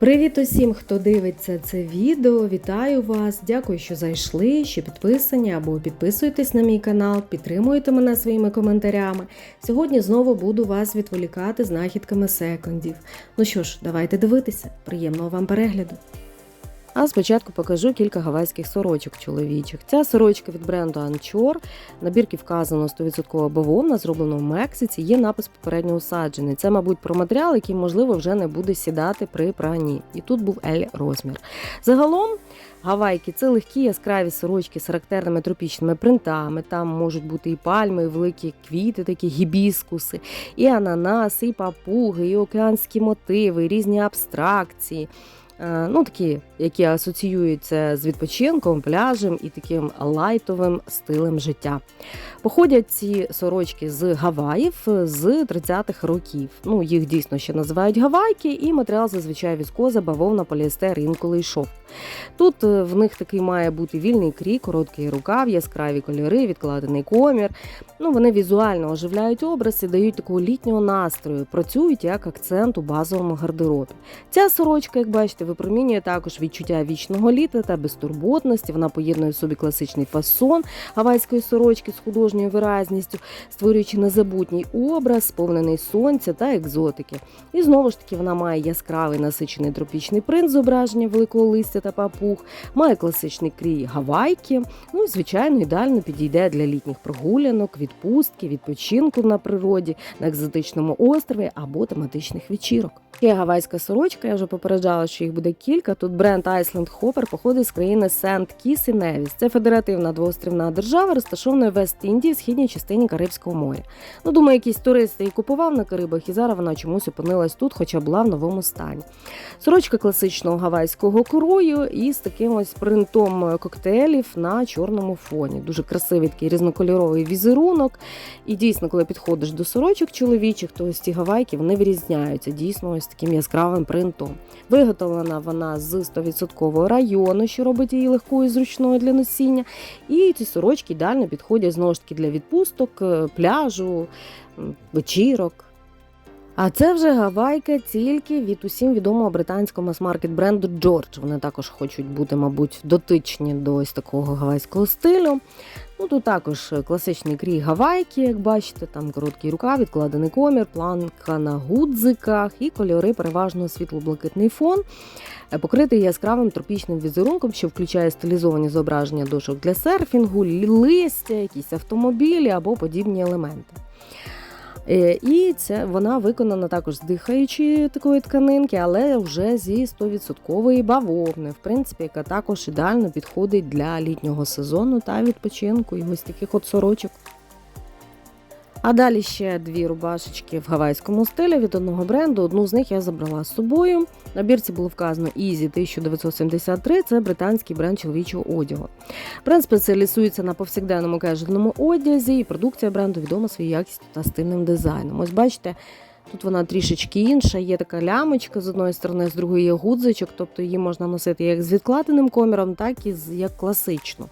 Привіт усім, хто дивиться це відео. Вітаю вас! Дякую, що зайшли, що підписані або підписуєтесь на мій канал, підтримуєте мене своїми коментарями. Сьогодні знову буду вас відволікати знахідками секондів. Ну що ж, давайте дивитися. Приємного вам перегляду! А спочатку покажу кілька гавайських сорочок чоловічих. Ця сорочка від бренду Anchor. На бірці вказано 100% бавовна, зроблено в Мексиці. Є напис попередньо усаджений. Це, мабуть, про матеріал, який, можливо, вже не буде сідати при пранні. І тут був L розмір. Загалом. Гавайки це легкі яскраві сорочки з характерними тропічними принтами. Там можуть бути і пальми, і великі квіти, такі гібіскуси, і ананаси, і папуги, і океанські мотиви, і різні абстракції. Е, Ну, такі, які асоціюються з відпочинком, пляжем і таким лайтовим стилем життя. Походять ці сорочки з Гаваїв з 30-х років. Ну, їх дійсно ще називають гавайки, і матеріал зазвичай віскоза, бавовна, поліестер, інколи й шов. Тут е, в них такий має бути вільний крій, короткий рукав, яскраві кольори, відкладений комір. Ну, вони візуально оживляють образ і дають такого літнього настрою, працюють як акцент у базовому гардеробі. Ця сорочка, як бачите, випромінює також відчуття вічного літа та безтурботності. Вона поєднує в собі класичний фасон гавайської сорочки з художньою виразністю, створюючи незабутній образ, сповнений сонця та екзотики. І знову ж таки вона має яскравий насичений тропічний принт зображення великого листя та папуг, має класичний крій гавайки. Ну і звичайно, ідеально підійде для літніх прогулянок, відпустки, відпочинку на природі, на екзотичному острові або тематичних вечірок. Є гавайська сорочка, я вже попереджала, що їх буде кілька. Тут бренд Iceland Hopper походить з країни Сент Кіс і Невіс. Це федеративна двоострівна держава, розташована в Вест-Індії, в східній частині Карибського моря. Ну, думаю, якийсь турист її купував на Карибах, і зараз вона чомусь опинилась тут, хоча була в новому стані. Сорочка класичного гавайського крою і з таким ось принтом коктейлів на чорному фоні. Дуже красивий такий різнокольоровий візерунок. І дійсно, коли підходиш до сорочок чоловічих, то ось ці гавайки вони вирізняються дійсно ось таким яскравим принтом. Виготовлена вона з 100% району, що робить її легкою і зручною для носіння. І ці сорочки ідеально підходять знову ж таки для відпусток, е, пляжу, вечірок. А це вже гавайка тільки від усім відомого британського мас-маркет бренду Джордж. Вони також хочуть бути, мабуть, дотичні до ось такого гавайського стилю. Ну тут також класичний крій гавайки, як бачите, там короткий рукав, відкладений комір, планка на гудзиках і кольори переважно світло-блакитний фон, е, покритий яскравим тропічним візерунком, що включає стилізовані зображення дошок для серфінгу, листя, якісь автомобілі або подібні елементи. Е, І це вона виконана також з дихаючої такої тканинки, але вже зі 100% бавовни, в принципі, яка також ідеально підходить для літнього сезону та відпочинку і ось таких от сорочок. А далі ще дві рубашечки в гавайському стилі від одного бренду. Одну з них я забрала з собою. На бірці було вказано Easy 1973, це британський бренд чоловічого одягу. Бренд спеціалізується на повсякденному кежельному одязі, і продукція бренду відома своєю якістю та стильним дизайном. Ось бачите, тут вона трішечки інша, є така лямочка з одної сторони, з другої є гудзичок, тобто її можна носити як з відкладеним коміром, так і як класично.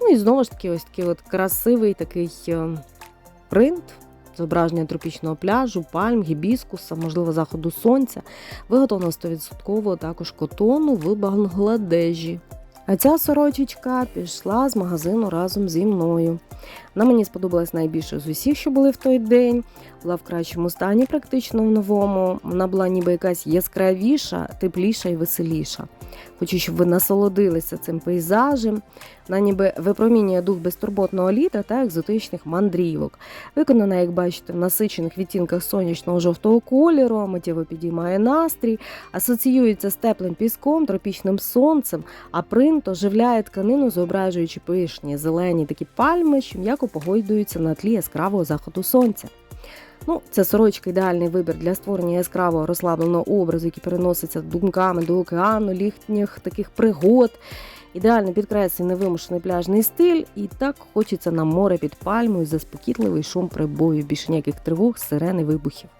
Ну і знову ж таки, ось такий от красивий такий е, принт. Зображення тропічного пляжу, пальм, гібіскуса, можливо, заходу сонця, виготовлено 100% також котону в Бангладежі. А ця сорочечка пішла з магазину разом зі мною. Вона мені сподобалась найбільше з усіх, що були в той день. Була в кращому стані, практично в новому. Вона була ніби якась яскравіша, тепліша і веселіша. Хочу, щоб ви насолодилися цим пейзажем. Вона ніби випромінює дух безтурботного літа та екзотичних мандрівок. Виконана, як бачите, в насичених відтінках сонячного жовтого кольору, миттєво підіймає настрій, асоціюється з теплим піском, тропічним сонцем, а принт оживляє тканину, зображуючи пишні, зелені такі пальми, що м'яко погойдуються на тлі яскравого заходу сонця. Ну, це сорочка ідеальний вибір для створення яскравого розслабленого образу, який переноситься думками до океану, літніх таких пригод. Ідеально підкреслює невимушений пляжний стиль, і так хочеться на море під пальмою, заспокітливий шум прибою, більше ніяких тривог, сирен і вибухів.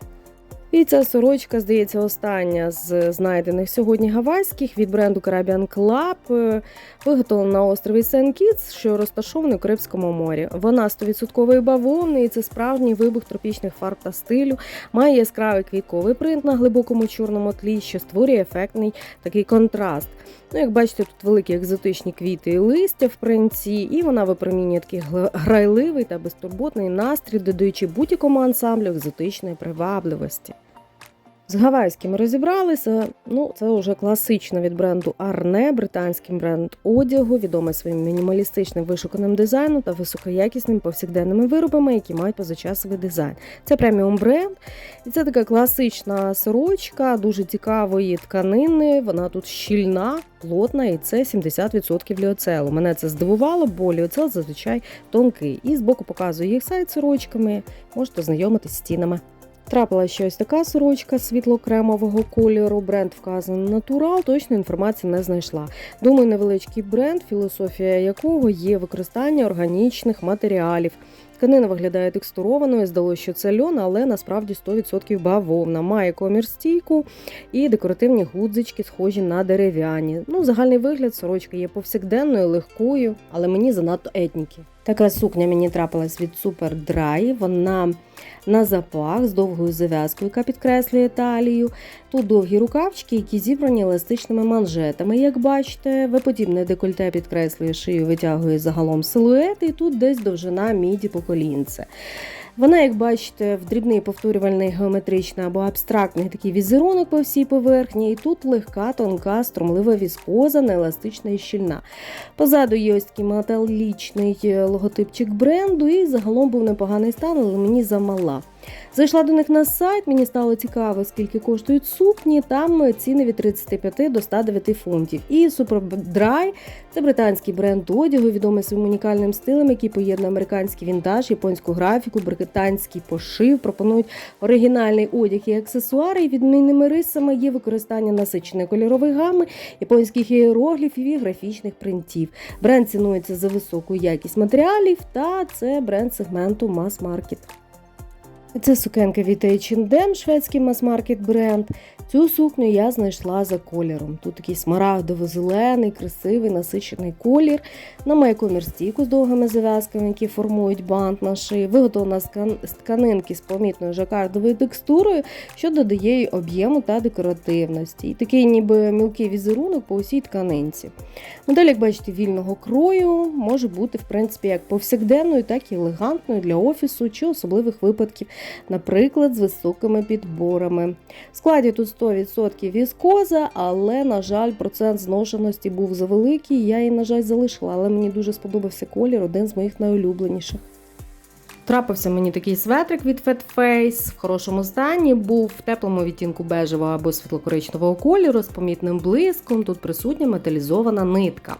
І ця сорочка, здається, остання з знайдених сьогодні гавайських від бренду Caribbean Club, е, виготовлена на острові Сен-Кітс, що розташований у Карибському морі. Вона 100% бавовни, і це справжній вибух тропічних фарб та стилю. Має яскравий квітковий принт на глибокому чорному тлі, що створює ефектний такий контраст. Ну, як бачите, тут великі екзотичні квіти і листя в принці, і вона випромінює такий грайливий та безтурботний настрій, додаючи будь-якому ансамблю екзотичної привабливості. З гавайськими розібралися. Ну, це вже класично від бренду Arne, британський бренд одягу, відомий своїм мінімалістичним вишуканим дизайном та високоякісними повсякденними виробами, які мають позачасовий дизайн. Це преміум бренд, і це така класична сорочка, дуже цікавої тканини. Вона тут щільна, плотна, і це 70% ліоцелу. Мене це здивувало, бо ліоцел зазвичай тонкий. І збоку показую їх сайт сорочками. Можете знайомитись з цінами. Трапила ще ось така сорочка світло-кремового кольору. Бренд вказаний натурал, точно інформації не знайшла. Думаю, невеличкий бренд, філософія якого є використання органічних матеріалів. Тканина виглядає текстурованою, здалося, що це льон, але насправді 100% бавовна. Має комір стійку і декоративні гудзички, схожі на дерев'яні. Ну, загальний вигляд сорочка є повсякденною, легкою, але мені занадто етніки. Така сукня мені трапилась від Super Dry. Вона на запах з довгою зав'язкою, яка підкреслює талію. Тут довгі рукавчики, які зібрані еластичними манжетами. Як бачите, виподібне декольте підкреслює шию, витягує загалом силует, і тут десь довжина міді по колінце. Вона, як бачите, в дрібний повторювальний геометричний або абстрактний такий візерунок по всій поверхні, і тут легка, тонка, струмлива віскоза, нееластична і щільна. Позаду є ось такий металічний е, логотипчик бренду, і загалом був непоганий стан, але мені замала. Зайшла до них на сайт, мені стало цікаво, скільки коштують сукні. Там ціни від 35 до 109 фунтів. І Superdry – це британський бренд одягу, відомий своїм унікальним стилем, який поєднує американський вінтаж, японську графіку, британський пошив. Пропонують оригінальний одяг і аксесуари. І відмінними рисами є використання насиченої кольорової гами, японських іерогліфів і графічних принтів. Бренд цінується за високу якість матеріалів, та це бренд сегменту мас-маркет. Це сукенка від H&M, шведський мас-маркет бренд. Цю сукню я знайшла за кольором. Тут такий смарагдово-зелений, красивий, насичений колір. На має комір стійку з довгими зав'язками, які формують бант на шиї. Виготовлена з тканинки з помітною жакардовою текстурою, що додає їй об'єму та декоративності. І такий ніби мілкий візерунок по усій тканинці. Модель, як бачите, вільного крою може бути, в принципі, як повсякденною, так і елегантною для офісу чи особливих випадків, наприклад, з високими підборами. В складі тут 100% віскоза, але, на жаль, процент зношеності був завеликий. Я її, на жаль, залишила, але мені дуже сподобався колір, один з моїх найулюбленіших. Трапився мені такий светрик від Fat Face в хорошому стані, був в теплому відтінку бежевого або світлокоричневого кольору з помітним блиском. Тут присутня металізована нитка.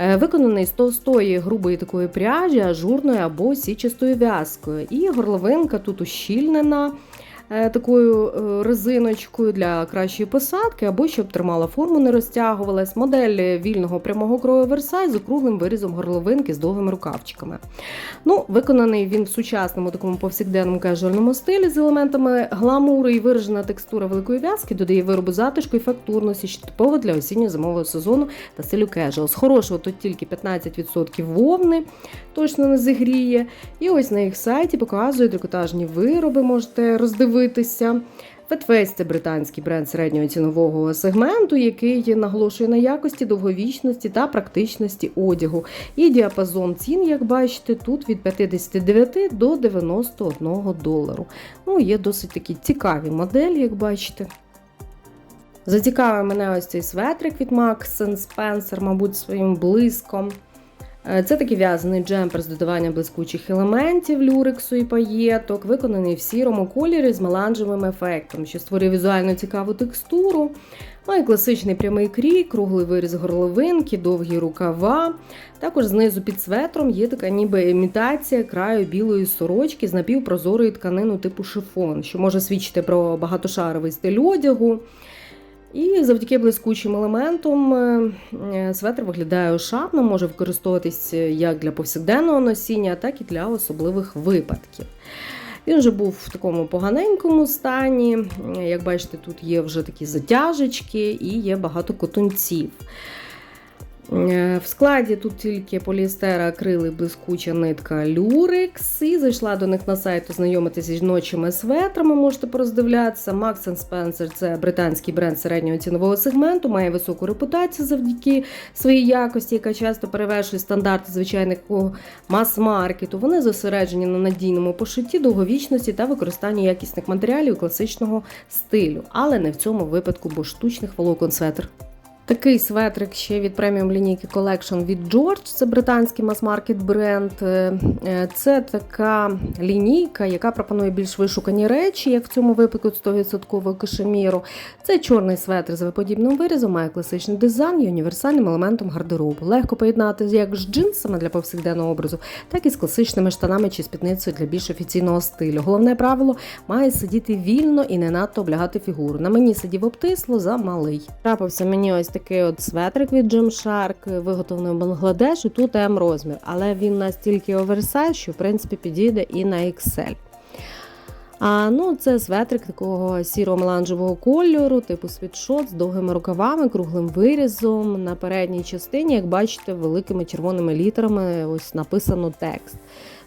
Е, Виконаний з товстої грубої такої пряжі, ажурною або січастою в'язкою. І горловинка тут ущільнена такою е, резиночкою для кращої посадки, або щоб тримала форму, не розтягувалась. Модель вільного прямого крою Версай з округлим вирізом горловинки з довгими рукавчиками. Ну, виконаний він в сучасному такому повсякденному кежуальному стилі з елементами гламуру і виражена текстура великої в'язки додає виробу затишку і фактурності, що типово для осінньо-зимового сезону та стилю кежуал. Хорошого тут тільки 15% вовни, точно не зігріє. І ось на їх сайті показують трикотажні вироби, можете роздивитися. Фетфейс це британський бренд середнього цінового сегменту, який наголошує на якості, довговічності та практичності одягу. І діапазон цін, як бачите, тут від 59 до 91 долару. Ну, є досить такі цікаві моделі, як бачите. Зацікавив мене ось цей светрик від Max Spencer, мабуть, своїм блиском. Е, Це такий в'язаний джемпер з додаванням блискучих елементів люрексу і паєток, виконаний в сірому кольорі з меланжевим ефектом, що створює візуально цікаву текстуру. Має класичний прямий крій, круглий виріз горловинки, довгі рукава. Також знизу під светром є така ніби імітація краю білої сорочки з напівпрозорої тканини типу шифон, що може свідчити про багатошаровий стиль одягу. І завдяки блискучим елементам е, е, светр виглядає ошатно, може використовуватись як для повсякденного носіння, так і для особливих випадків. Він вже був в такому поганенькому стані. Як бачите, тут є вже такі затяжечки і є багато котунців. Е, В складі тут тільки поліестера, акрили, блискуча нитка люрекс. І зайшла до них на сайт ознайомитися з жіночими светрами. Можете пороздивлятися. Max Spencer – це британський бренд середнього цінового сегменту, має високу репутацію завдяки своїй якості, яка часто перевершує стандарти звичайних мас-маркету. Вони зосереджені на надійному пошитті, довговічності та використанні якісних матеріалів класичного стилю, але не в цьому випадку, бо штучних волокон светр. Такий светрик ще від преміум лінійки Collection від George, це британський мас-маркет бренд. Е, е, Це така лінійка, яка пропонує більш вишукані речі, як в цьому випадку 100% кашеміру. Це чорний светр з виподібним вирізом, має класичний дизайн і універсальним елементом гардеробу. Легко поєднати як з джинсами для повсякденного образу, так і з класичними штанами чи спідницею для більш офіційного стилю. Головне правило має сидіти вільно і не надто облягати фігуру. На мені сидів обтисло за малий. Трапився мені ось такий от светрик від Gymshark, виготовлений в Бангладеші. Тут М розмір, але він настільки оверсайз, що в принципі підійде і на XL. А ну, це светрик такого сіро-меланжевого кольору, типу світшот з довгими рукавами, круглим вирізом. На передній частині, як бачите, великими червоними літерами ось написано текст.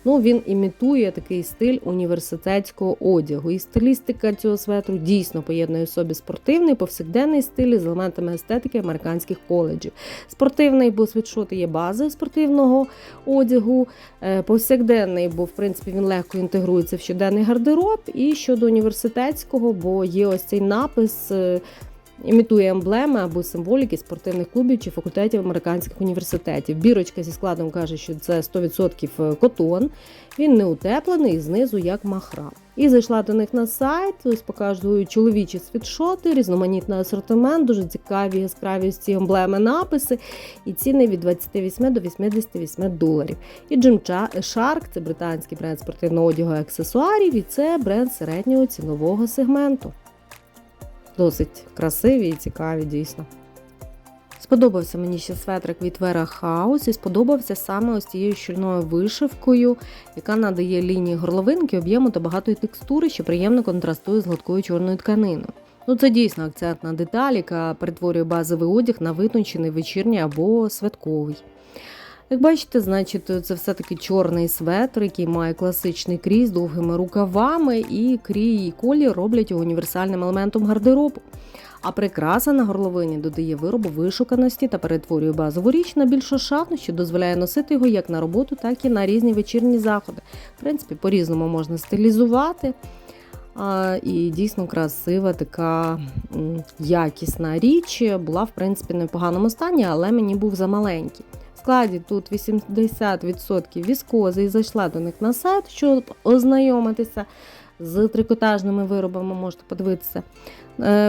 Ну, Він імітує такий стиль університетського одягу. І стилістика цього светру дійсно поєднує в собі спортивний повсякденний стиль з елементами естетики американських коледжів. Спортивний, бо світшоти є базою спортивного одягу. Е, Повсякденний, бо в принципі він легко інтегрується в щоденний гардероб. І щодо університетського, бо є ось цей напис. Е, Імітує емблеми або символіки спортивних клубів чи факультетів американських університетів. Бірочка зі складом каже, що це 100% котон. Він не утеплений і знизу як махра. І зайшла до них на сайт. Ось показую чоловічі світшоти, різноманітний асортимент, дуже цікаві яскраві емблеми, написи і ціни від 28 до 88 доларів. І Gymshark – це британський бренд спортивного одягу і аксесуарів, і це бренд середнього цінового сегменту. Досить красиві і цікаві, дійсно. Сподобався мені ще светрик від Vera House і сподобався саме ось цією щільною вишивкою, яка надає лінії горловинки, об'єму та багатої текстури, що приємно контрастує з гладкою чорною тканиною. Ну, це дійсно акцентна деталь, яка перетворює базовий одяг на витончений вечірній або святковий. Як бачите, значить, це все-таки чорний светр, який має класичний крій з довгими рукавами, і крій і колір роблять його універсальним елементом гардеробу. А прикраса на горловині додає виробу вишуканості та перетворює базову річ на більш ошатну, що дозволяє носити його як на роботу, так і на різні вечірні заходи. В принципі, по-різному можна стилізувати. А, І дійсно красива така якісна річ. Була, в принципі, не в поганому стані, але мені був замаленький. Складі тут 80% віскози і зайшла до них на сайт, щоб ознайомитися з трикотажними виробами, можете подивитися.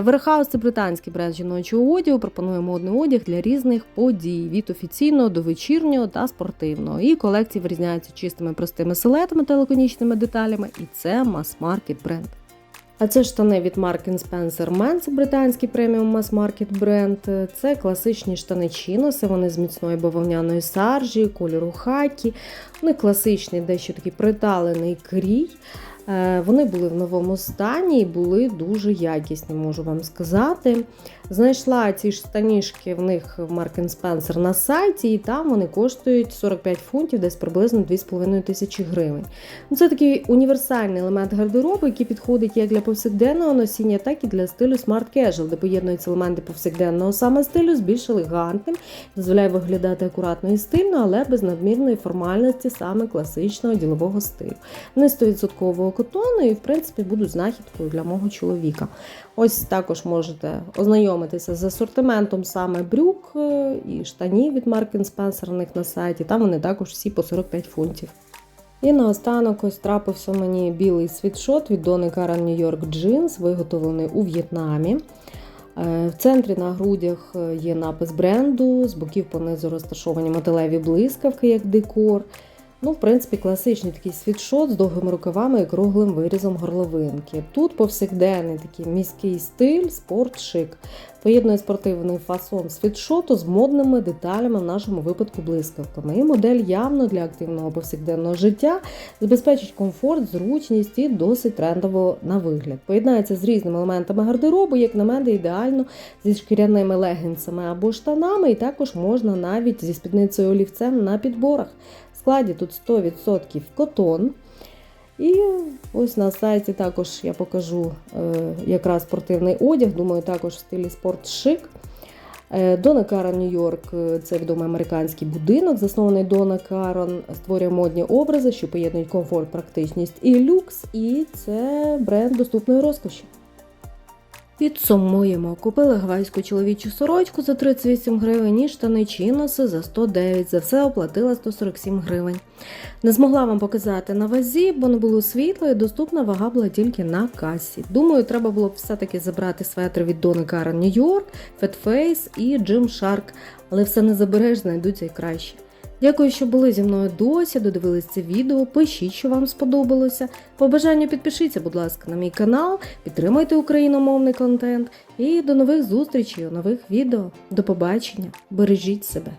Верхаус це британський бренд жіночого одягу, пропонує модний одяг для різних подій від офіційного до вечірнього та спортивного. І колекції вирізняються чистими простими силетами та лаконічними деталями, і це мас-маркет бренд. А це штани від Mark Spencer Men's, британський преміум мас-маркет бренд. Це класичні штани чиноси, вони з міцної бавовняної саржі, кольору хакі. Вони класичний, дещо такий приталений крій. Е, Вони були в новому стані і були дуже якісні, можу вам сказати. Знайшла ці ж станішки в них в Mark Spencer на сайті, і там вони коштують 45 фунтів, десь приблизно 2,5 тисячі гривень. Ну, Це такий універсальний елемент гардеробу, який підходить як для повсякденного носіння, так і для стилю Smart Casual, де поєднуються елементи повсякденного саме стилю з більш елегантним, дозволяє виглядати акуратно і стильно, але без надмірної формальності саме класичного ділового стилю. Вони 100% котону і, в принципі, будуть знахідкою для мого чоловіка. Ось також можете ознайомитися з асортиментом саме брюк е, і штанів від Mark Spencer у них на сайті. Там вони також всі по 45 фунтів. І наостанок ось трапився мені білий світшот від Donna Karan New York Jeans, виготовлений у В'єтнамі. Е, В центрі на грудях е, є напис бренду, з боків понизу розташовані металеві блискавки як декор. Ну, в принципі, класичний такий світшот з довгими рукавами і круглим вирізом горловинки. Тут повсякденний такий міський стиль, спорт, шик. Поєднує спортивний фасон світшоту з модними деталями, в нашому випадку блискавками. І модель явно для активного повсякденного життя забезпечить комфорт, зручність і досить трендово на вигляд. Поєднається з різними елементами гардеробу, як на мене, ідеально зі шкіряними легінсами або штанами, і також можна навіть зі спідницею олівцем на підборах. В складі тут 100% котон. І ось на сайті також я покажу е, якраз спортивний одяг, думаю, також в стилі спорт шик. Е, Дона Карон Нью-Йорк е, це відомий американський будинок, заснований Дона Карон, створює модні образи, що поєднують комфорт, практичність і люкс. І це бренд доступної розкоші. Підсумуємо, купили гавайську чоловічу сорочку за 38 гривень і штани чиноси за 109. За все оплатила 147 гривень. Не змогла вам показати на вазі, бо не було світла і доступна вага була тільки на касі. Думаю, треба було б все-таки забрати светр від Дони Карен Нью-Йорк, Fat Face і Gymshark, але все не забереш, знайдуться й краще. Дякую, що були зі мною досі, додивились це відео. Пишіть, що вам сподобалося. По бажанню підпишіться, будь ласка, на мій канал, підтримуйте україномовний контент. І до нових зустрічей у нових відео. До побачення! Бережіть себе!